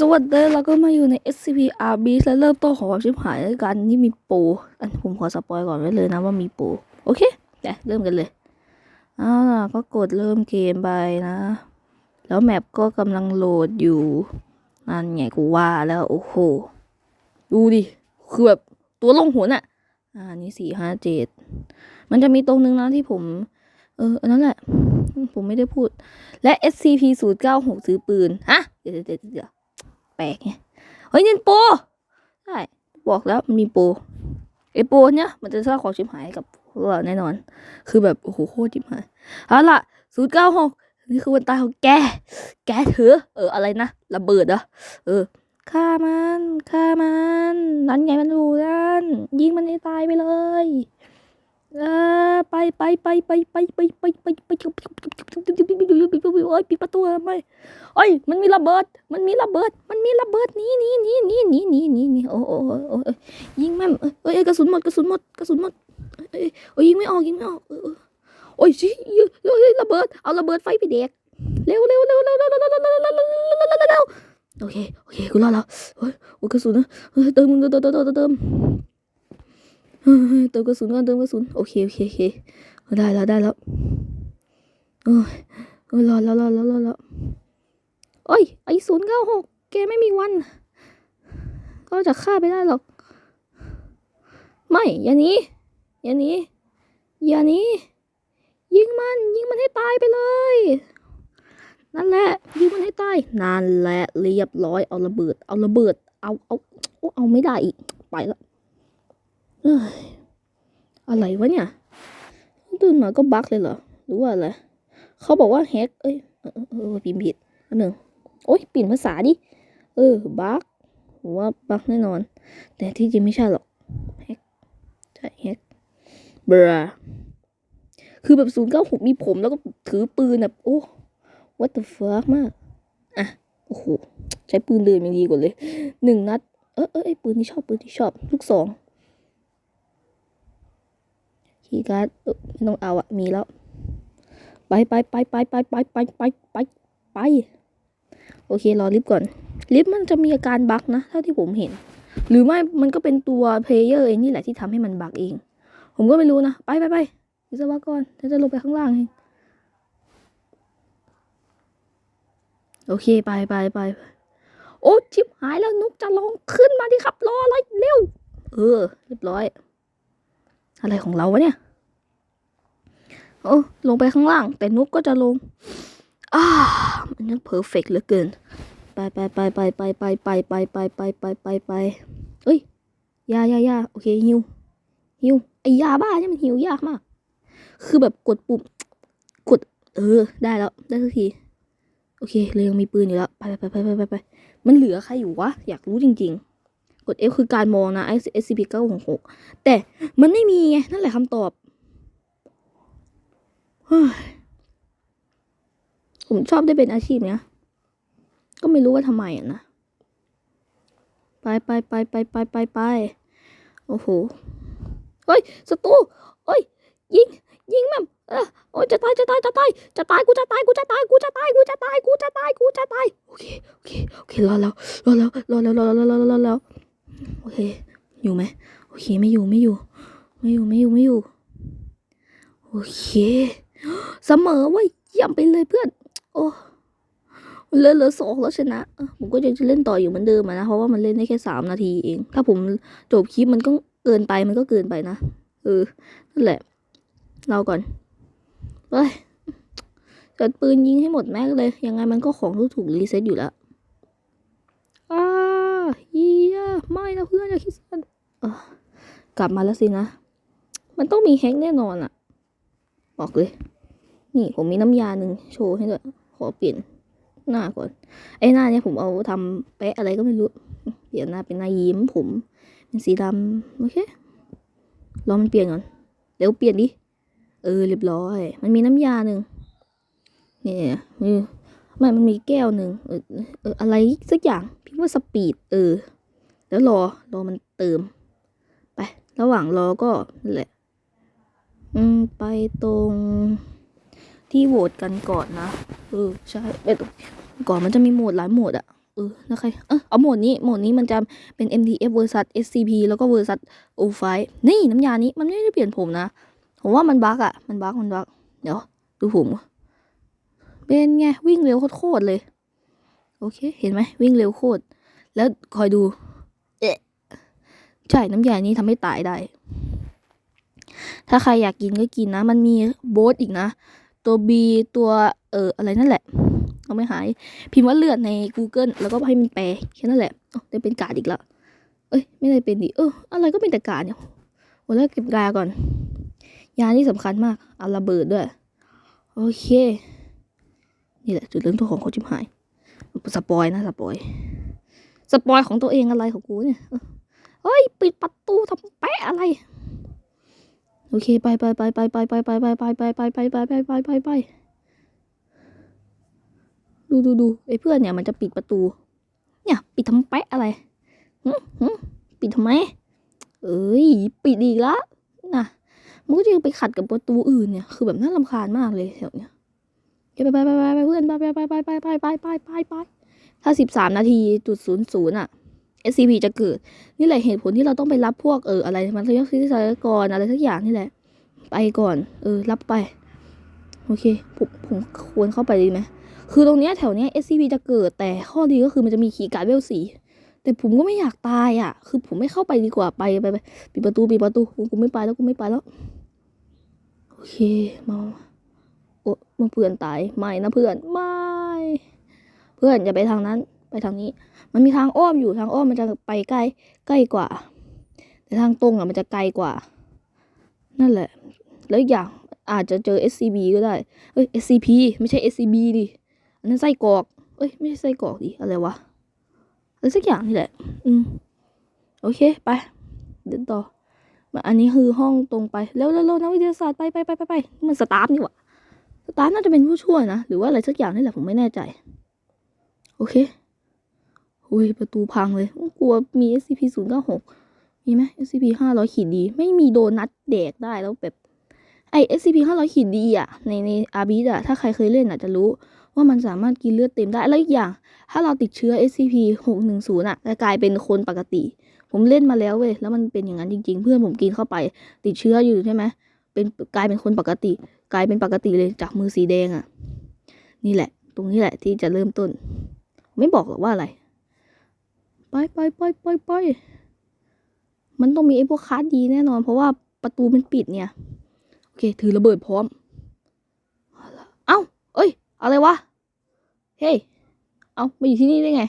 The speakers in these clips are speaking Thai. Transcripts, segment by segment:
สวัสดีเราก็มาอยู่ใน SCP RB และเริ่มต้นของความชิบหายด้วยกันที่มีปูอันผมขอสปอยก่อนไว้เลยนะว่ามีปูโอเคแต่เริ่มกันเลยเอาล่ะก็กดเริ่มเกมไปนะ แล้วแมปก็กำลังโหลดอยู่นั่นไงกูว่าแล้วโอ้โหดูดิคือแบบตัวลงหัวน่ะอ่านี่สี่ห้าเจ็ดมันจะมีตรงนึงนะที่ผม เอออันนั้นแหละ ผมไม่ได้พูด และ SCP 0 9 6ซื้อปืนฮะเดี๋ยวเดี๋ยวเดี๋ยว ปลกไงเฮ้ยนี่มันโปใช่บอกแล้วมันมีโปไอโปเนี่ยมันจะสร้างความชิบหายกับเราแน่นอน คือแบบโอ้โหโคตรชิบหายเอาล่ะ0 9 6นี่คือวันตายของแก แกเถอะเอออะไรนะระเบิดเหรอะเออฆ่ามันฆ่ามันนั่นไงมันอยู่นั่นยิงมันให้ตายไปเลยเออไปไปไปไปไปไปไปไปไป โอ้ยปิดประตูทำไมโอ้ยมันมีระเบิด มันมีระเบิด มันมีระเบิดนี่นี่นี่นี่นี่นี่นี่นี่โอ้โอ้โอ้ยิงแม่เอ้ยกระสุนหมดกระสุนหมดกระสุนหมดเอ้ยโอ้ยยิงไม่ออกยิงไม่ออกโอ้ยชิระเบิดเอาระเบิดไฟไปเด็กเร็วเร็วเร็วเร็วเร็วเร็วเร็วเร็วเร็วเร็วโอเคโอเคกูรอดแล้วเฮ้ยโอ้กระสุนนะเติมเติมเติมเติมเติมเติมเติมกระสุนก่อนเติมกระสุนโอเคโอเคโอเคได้แล้วได้แล้วโอ้ย โอ้ยรอแล้วรอแล้วรอแล้วโอ้ยไอศูนย์เก้าหกแกไม่มีวัน ก็จะฆ่าไปได้หรอก ไม่ อย่านี้อย่านี้อย่านี้ ยิงมัน ยิงมันให้ตายไปเลย นั่นแหละ ยิงมันให้ตายนั่นแหละเรียบร้อย เอาระเบิด เอาระเบิด เอา เอาโอ้เอาไม่ได้อีก ไปละเอ้ยอะไรวะเนี่ย ตื่นมาก็บักเลยเหรอ หรือว่าอะไร เขาบอกว่าแฮกเอ้ยเออเออพิมพ์ผิดอันหนึ่งโอ๊ยเปลี่ยนภาษาดิ เออบั๊กผมว่าบั๊กแน่นอน แต่ที่จริงไม่ใช่หรอกแฮกใช่แฮกเบรคือแบบศูนย์เก้าหกมีผมแล้วก็ถือปืนแบบโอ้ what the fuck มากอะโอ้โหใช้ปืนเดินยังดีกว่าเลยหนึ่งนัด เออเออไอปืนที่ชอบปืนที่ชอบลูกสองคีย์การ์ดไม่ต้องเอาอะมีแล้ว ไปไปไปไปไปไปไปไปไปไปโอเครอลิฟก่อน ลิฟมันจะมีอาการบั๊กนะเท่าที่ผมเห็น หรือไม่มันก็เป็นตัวเพลเยอร์เองนี่แหละที่ทำให้มันบั๊กเอง ผมก็ไม่รู้นะ ไปไปไปวิศวกรฉันจะลงไปข้างล่างเองโอเคไปไปไปโอ้ชิบหายแล้วนุกจะลงขึ้นมาดิครับรออะไรเร็ว เออ เรียบร้อย อะไรของเราวะเนี่ย โอ้ลงไปข้างล่าง แต่นุ๊กก็จะลงอ่ามันยังเพอร์เฟกเหลือเกิน ไปไปไปไปไปไปไปไปไปไปไปไปไปเอ้ยยายายาโอเคฮิวฮิวไอยาบ้าเนี่ยมันฮิวยากมาก คือแบบกดปุ่ม กด เออ ได้แล้ว ได้สักที โอเคเลยยังมีปืนอยู่แล้ว ไปไปไปไปไปไปมันเหลือใครอยู่วะ อยากรู้จริง ๆ กด F คือการมองนะ SCP 966แต่มันไม่มีไง นั่นแหละคำตอบ ผมชอบได้เป็นอาชีพเนี้ย ก็ไม่รู้ว่าทำไมอะนะ ไปไปไปไปไปไปไปโอ้โหเฮ้ยศัตรูเฮ้ย ยิง ยิงแม่เออโอ้ยจะตายจะตายจะตายจะตายกูจะตายกูจะตายกูจะตายกูจะตายกูจะตายกูจะตายโอเคโอเคโอเครอแล้วรอแล้วรอแล้วรอแล้วรอแล้วรอแล้วโอเคอยู่ไหมโอเคไม่อยู่ไม่อยู่ ไม่อยู่ไม่อยู่ไม่อยู่โอเค เสมอว้ยเยี่ยมไปเลยเพื่อน โอ้เลือเหลือสองแล้วชนะ ผมก็ยังจะเล่นต่ออยู่เหมือนเดิมนะ เพราะว่ามันเล่นได้แค่สามนาทีเอง ถ้าผมจบคลิปมันก็เกินไปมันก็เกินไปนะเออนั่นแหละ เราก่อนเฮ้ยจัดปืนยิงให้หมดแม็กเลย ยังไงมันก็ของทุกถูกรีเซ็ตอยู่แล้วอ้าเฮียไม่นะเพื่อนอย่าคิดสั้นกลับมาแล้วสินะ มันต้องมีแฮกแน่นอนอะบอกเลย นี่ผมมีน้ำยาหนึ่งโชว์ให้ด้วย ขอเปลี่ยนหน้าก่อน ไอ้หน้าเนี้ยผมเอาทำแปะอะไรก็ไม่รู้ เปลี่ยนหน้าเป็นหน้ายิ้มผม เป็นสีดำโอเค รอมันเปลี่ยนก่อน เดี๋ยวเปลี่ยนดิ เออเรียบร้อย มันมีน้ำยาหนึ่งเนี่ยมีมันมันมีแก้วหนึ่งเออเอออะไรสักอย่าง พี่ว่าสปีด เออ แล้วรอ รอมันเติม ไประหว่างรอก็นั่นแหละ อืม ไปตรง ที่โหวตกันก่อนนะเออใช่ไปตรงก่อนมันจะมีโหมดหลายโหมดอะเออนะใครเออเอาโหมดนี้โหมดนี้มันจะเป็น MDF versus SCP แล้วก็ versus O5 นี่น้ำยานี้มันไม่ได้เปลี่ยนผมนะผมว่ามันบั๊กอะมันบั๊กมันบั๊กเดี๋ยวดูผมเป็นไงวิ่งเร็วโคตรเลย โอเค เห็นไหมวิ่งเร็วโคตรแล้วคอยดู เอ๊ะใช่น้ำยานี้ทำให้ตายได้ ถ้าใครอยากกินก็กินนะ มันมีโบสอีกนะ ตัว B ตัวเอออะไรนั่นแหละเอาไม่หาย พิมพ์ว่าเลือดใน Google แล้วก็ให้มันแปลแค่นั้นแหละอ๋อได้เป็นการ์ดอีกแล้วเอ้ยไม่ได้เป็นดิเอออะไรก็เป็นแต่การ์ดเนี่ยโอ้แล้วเก็บยาก่อน ยานี่สำคัญมากเอาระเบิดด้วย โอเค นี่แหละ จุดเริ่มต้นของโคจิมหาย สปอยนะสปอย สปอยของตัวเองอะไรของกูเนี่ยเออเฮ้ยปิดประตูทำแปะอะไร โอเคไปไปไปไปไปไปไปไปไปไปไปไปไปไปไปไปไปดูดูดูไอ้เพื่อนเนี่ยมันจะปิดประตู เนี่ยปิดทำแปะอะไรหึหึปิดทำไม เอ้ยปิดอีกละนะมันก็จะไปขัดกับประตูอื่นเนี่ยคือแบบน่ารำคาญมากเลยแถวเนี้ยไปไปไปไปเพื่อนไปไปไปไปไปไปไปไปไปไปถ้าสิบสามนาทีจุดศูนย์ศูนย์อะ SCP จะเกิด นี่แหละเหตุผลที่เราต้องไปรับพวกเอออะไรมันยกที่สายกรอะไรสักอย่างนี่แหละ ไปก่อน เออ รับไป โอเค ผมผมควรเข้าไปดีไหมคือตรงเนี้ยแถวเนี้ย SCP จะเกิด แต่ข้อดีก็คือมันจะมีขีการเวลสีแต่ผมก็ไม่อยากตายอะ คือผมไม่เข้าไปดีกว่าไปไปไปปิดประตูปิดประตูกูกูไม่ไปแล้วกูไม่ไปแล้ว โอเคมามาโอ้มาเพื่อนตายไม่นะเพื่อนไม่ เพื่อนอย่าไปทางนั้น ไปทางนี้ มันมีทางอ้อมอยู่ทางอ้อมมันจะไปใกล้ใกล้กว่า แต่ทางตรงอะมันจะไกลกว่า นั่นแหละ แล้วอีกอย่างอาจจะเจอ SCB ก็ได้เอ้ย SCP ไม่ใช่ SCB ดิอันนั้นไส้กรอก เอ้ยไม่ใช่ไส้กรอกดิอะไรวะอะไรสักอย่างนี่แหละ อืมโอเคไป เดินต่อมาอันนี้คือห้องตรงไปเร็วเร็วเร็วนักวิทยาศาสตร์ไปไปไปไปไปมันสตาฟนี่หว่าสตาฟน่าจะเป็นผู้ช่วยนะหรือว่าอะไรสักอย่างนี่แหละผมไม่แน่ใจ โอเค อุ้ยประตูพังเลยกลัวมี SCP ศูนย์เก้าหกมีไหม SCP ห้าร้อยขีดดี ไม่มีโดนัทแดกได้แล้วแบบไอ SCP ห้าร้อยขีดดีอะ ในในอาร์บีอะ ถ้าใครเคยเล่นอาจจะรู้ว่ามันสามารถกินเลือดเต็มได้ แล้วอีกอย่าง ถ้าเราติดเชื้อ SCP หกหนึ่งศูนย์อะจะกลายเป็นคนปกติ ผมเล่นมาแล้วเว้ย แล้วมันเป็นอย่างนั้นจริง ๆ เพื่อนผมกินเข้าไป ติดเชื้ออยู่ใช่ไหมเป็นกลายเป็นคนปกติ กลายเป็นปกติเลยจากมือสีแดงอะ นี่แหละ ตรงนี้แหละที่จะเริ่มต้น ไม่บอกหรอกว่าอะไร ไปไปไปไปไปมันต้องมีไอ้พวกคาร์ดดีแน่นอน เพราะว่าประตูมันปิดเนี่ย โอเค ถือระเบิดพร้อม เอ้า เอ้ย อะไรวะ เฮ้ย เอ้ามาอยู่ที่นี่ได้ไง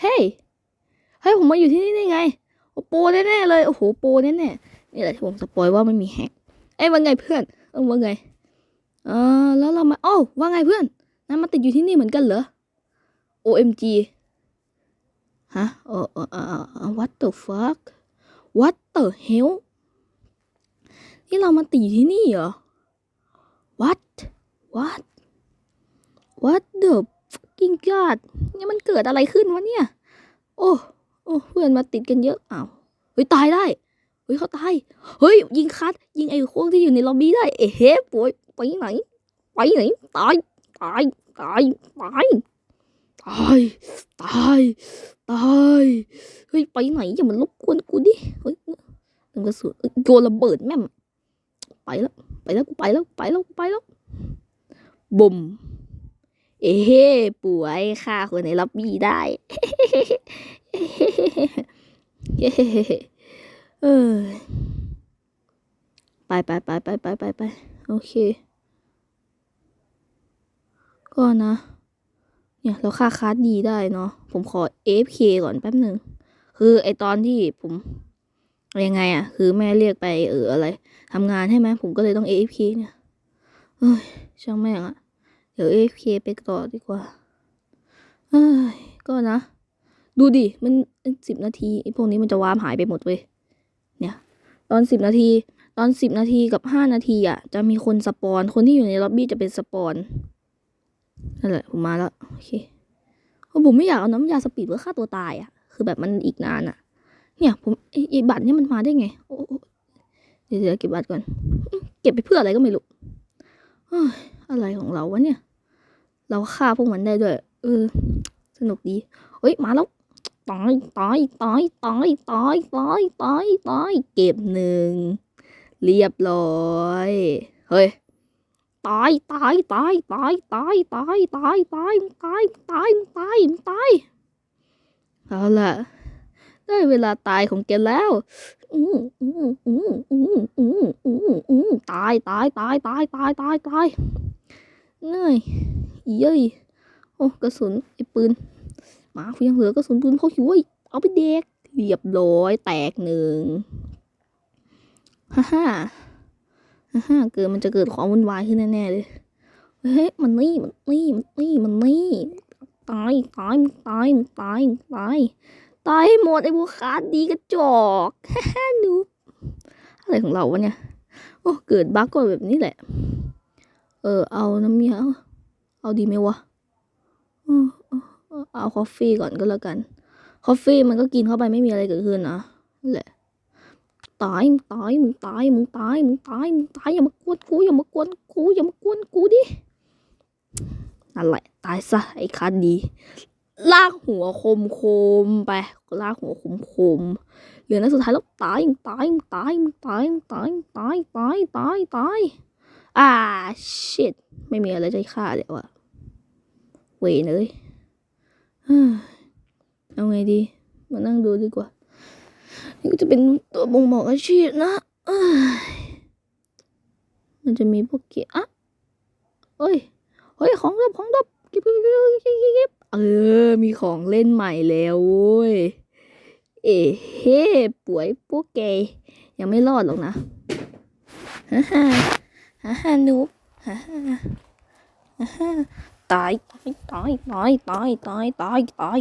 เฮ้ย เฮ้ย ผมมาอยู่ที่นี่ได้ไง โอ้โปแน่ๆเลย โอ้โห โปแน่ๆนี่แหละที่ผมสปอยว่ามันมีแฮก เอ้ยว่าไงเพื่อน เออว่าไง เออแล้วเรามา โอ้ว่าไงเพื่อนนายมาติดอยู่ที่นี่เหมือนกันเหรอ OMG ฮะเออเออเออ what the fuck what the hell นี่เรามาตีที่นี่เหรอ what what what the fucking god นี่มันเกิดอะไรขึ้นวะเนี่ย โอ้โอ้เพื่อนมาติดกันเยอะอ้าวเฮ้ยตายได้เฮ้ยเขาตายเฮ้ยยิงคัดยิงไอ้พวกที่อยู่ในล็อบบี้ได้เอ๊ะเฮ้ป่วยไปไหนไปไหนตายตายตายตาย ตาย ตาย ตาย เฮ้ย ไปไหนอย่ามันรบกวนกูดิ เฮ้ยนึกกระสุนโยนระเบิดแม่มไปแล้ว ไปแล้วกูไปแล้ว ไปแล้วกูไปแล้วบุ่ม เอ้เฮ้ป่วยฆ่าคนในล็อบบี้ได้เออไปไปไปไปไปไปไปโอเค ก็นะ เนี่ยเราค่าคัสดีได้เนาะผมขอ AFK ก่อนแป๊บหนึ่งคือไอตอนที่ผมยังไงอะคือแม่เรียกไปเอออะไรทำงานใช่ไหมผมก็เลยต้อง AFK เนี่ยเอ้ยช่างแม่งอะเดี๋ยว AFK ไปต่อดีกว่าเอ้ยก็นะ ดูดิ มันสิบนาทีไอพวกนี้มันจะวามหายไปหมดเว้ยเนี่ย ตอนสิบนาที ตอนสิบนาทีกับห้านาทีอะ จะมีคนสปอน คนที่อยู่ในล็อบบี้จะเป็นสปอน นั่นแหละผมมาแล้วโอเคเพราะผมไม่อยากเอาน้ำยาสปีดเพื่อฆ่าตัวตายอะ คือแบบมันอีกนานอะ เนี่ย ผมไอ้ไอ้บัตรเนี่ยมันมาได้ไง โอ้เดี๋ยวเก็บบัตรก่อน เก็บไปเพื่ออะไรก็ไม่รู้เฮ้ยอะไรของเราวะเนี่ย เราฆ่าพวกมันได้ด้วย เออ สนุกดีเฮ้ย มาแล้วตายตายตายตายตายตายตายตายเก็บหนึ่ง เรียบร้อย เฮ้ย ตายตายตายตายตายตายตายตายตายตายตายตายเอาล่ะ ได้เวลาตายของแกแล้วอืมอืมอืมอืมอืออืตายตายตายตายตายตายตายเหนื่อยเย้ยโอ้กระสุนไอ้ปืนหมากูยังเหลือกระสุนปืนเขาหิวไอ้เอาไปเด็กเรียบร้อยแตกหนึ่งฮ่าฮ่า ฮ่าเกิดมันจะเกิดความวุ่นวายขึ้นแน่ๆเลย เฮ้ยมันนี่มันนี่มันนี่มันนี่ตายตายมึงตายมึงตายมึงตายตายให้หมดไอ้บัวขาดดีกระจอกฮ่านูอะไรของเราวะเนี่ย โอ้เกิดบั๊กก็แบบนี้แหละ เออเอาน้ำยาเอาดีไหมวะเออเออเออเอาคอฟฟี่ก่อนก็แล้วกัน คอฟฟี่มันก็กินเข้าไปไม่มีอะไรเกิดขึ้นนะแหละ ตายมึงตายมึงตายมึงตายมึงตายมึงตายอย่ามากวนกูอย่ามากวนกูอย่ามากวนกูดินั่นแหละตายซะไอ้คันดี ลากหัวคมคมไปลากหัวคมคมเหลือนัดสุดท้ายแล้วตายมึงตายมึงตายมึงตายมึงตายมึงตายตายตายตายอ่า shit ไม่มีอะไรจะฆ่าแล้วอะเวเลยเฮ้ยเอาไงดีมานั่งดูดีกว่า นี่ก็จะเป็นตัวบ่งบอกอาชีพนะมันจะมีพวกเกียร์อะเอ้ย เฮ้ย ของดบของดบเก็บเก็บเก็บเก็บเก็บเออ มีของเล่นใหม่แล้วโว้ย เอ๋เฮ้ป่วยพวกแกยังไม่รอดหรอกนะฮ่าฮ่าฮ่าฮ่านูบฮ่าฮ่าฮ่าฮ่าตายตายตายตายตายตายตาย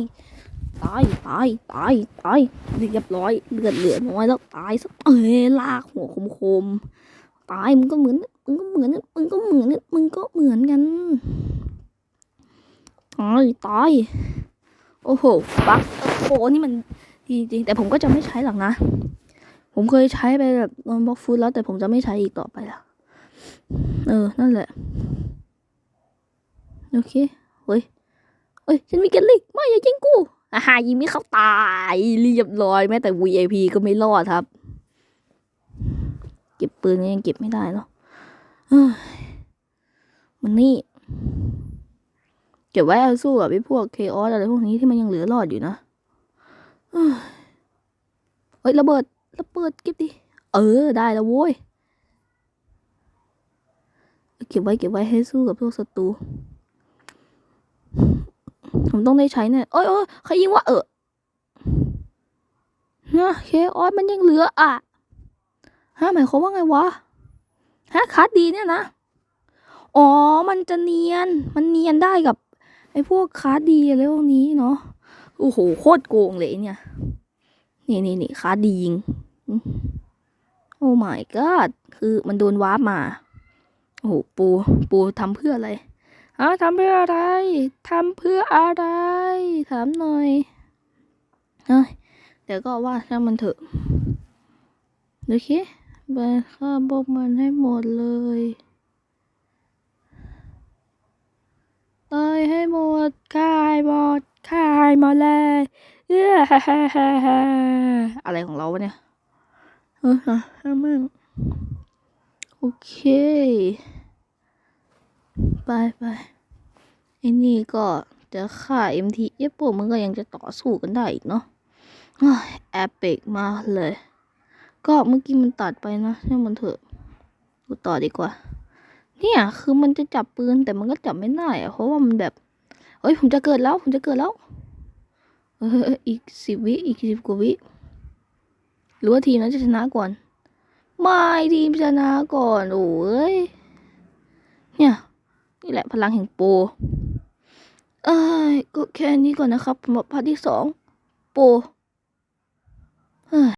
ตายตายตายตายเรียบร้อยเลือดเหลือน้อยแล้วตายสักเอ้ยลากหัวคมคมๆตายมึงก็เหมือนมึงก็เหมือนมึงก็เหมือนมึงก็เหมือนกันตายตายโอ้โหบักโอ้นี่มันจริงแต่ผมก็จะไม่ใช้หรอกนะ ผมเคยใช้ไปแบบนอนบล็อกฟูดแล้วแต่ผมจะไม่ใช้อีกต่อไปละเออ นั่นแหละ โอเคเฮ้ยเฮ้ย ฉันมีแกลลิกไม่อย่ายิงกู อาหายิงไม่เข้าตายเรียบร้อยแม้แต่ VIP ก็ไม่รอดครับ เก็บปืนยังเก็บไม่ได้เนาะมันนี่ เก็บไว้เอาสู้กับไอ้พวกเคออสอะไรพวกนี้ที่มันยังเหลือรอดอยู่นะเฮ้ยเฮ้ยระเบิดระเบิดเก็บดิ เออได้แล้วโว้ย เก็บไว้เก็บไว้ให้สู้กับพวกศัตรู ผมต้องได้ใช้แน่เอ้ยเอ้ยใครยิงวะเออฮะเคออสมันยังเหลืออะฮะหมายความว่าไงวะฮะคัดดีเนี่ยนะอ๋อ มันจะเนียน มันเนียนได้กับไอ้พวกคาร์ดดีอะไรพวกนี้เนาะโอ้โหโคตรโกงเลยเนี่ยนี่นี่นี่คาร์ดดียิงโอ้ my god คือมันโดนวาร์ปมา โอ้โหปู ปูทำเพื่ออะไร ฮะทำเพื่ออะไรทำเพื่ออะไร ถามหน่อยเอ้ยเดี๋ยวก็ว่าถ้างมันเถอะโอเคไปฆ่าพวกมันให้หมดเลยตายให้หมดคายหมดคายหมดเลยเอ้อฮ่าฮ่าฮ่าฮ่าอะไรของเราวะเนี่ย เออฮะมั่งโอเค ไปไปไอ้นี่ก็จะฆ่า MT เอ๊ะพวกมันก็ยังจะต่อสู้กันได้อีกเนาะแอปเปกมากเลย ก็เมื่อกี้มันตัดไปนะให้มันเถอะกูต่อดีกว่า เนี่ยคือมันจะจับปืนแต่มันก็จับไม่ได้อะเพราะว่ามันแบบเฮ้ยผมจะเกิดแล้ว ผมจะเกิดแล้ว เอออีกสิบวิอีกสิบกว่าวิหรือว่าทีมนั้นจะชนะก่อน ไม่ทีมชนะก่อนโอ้ยเนี่ย นี่แหละพลังแห่งโปรเอ้ยก็แค่นี้ก่อนนะครับสำหรับพาร์ทที่สองโปรเฮ้ย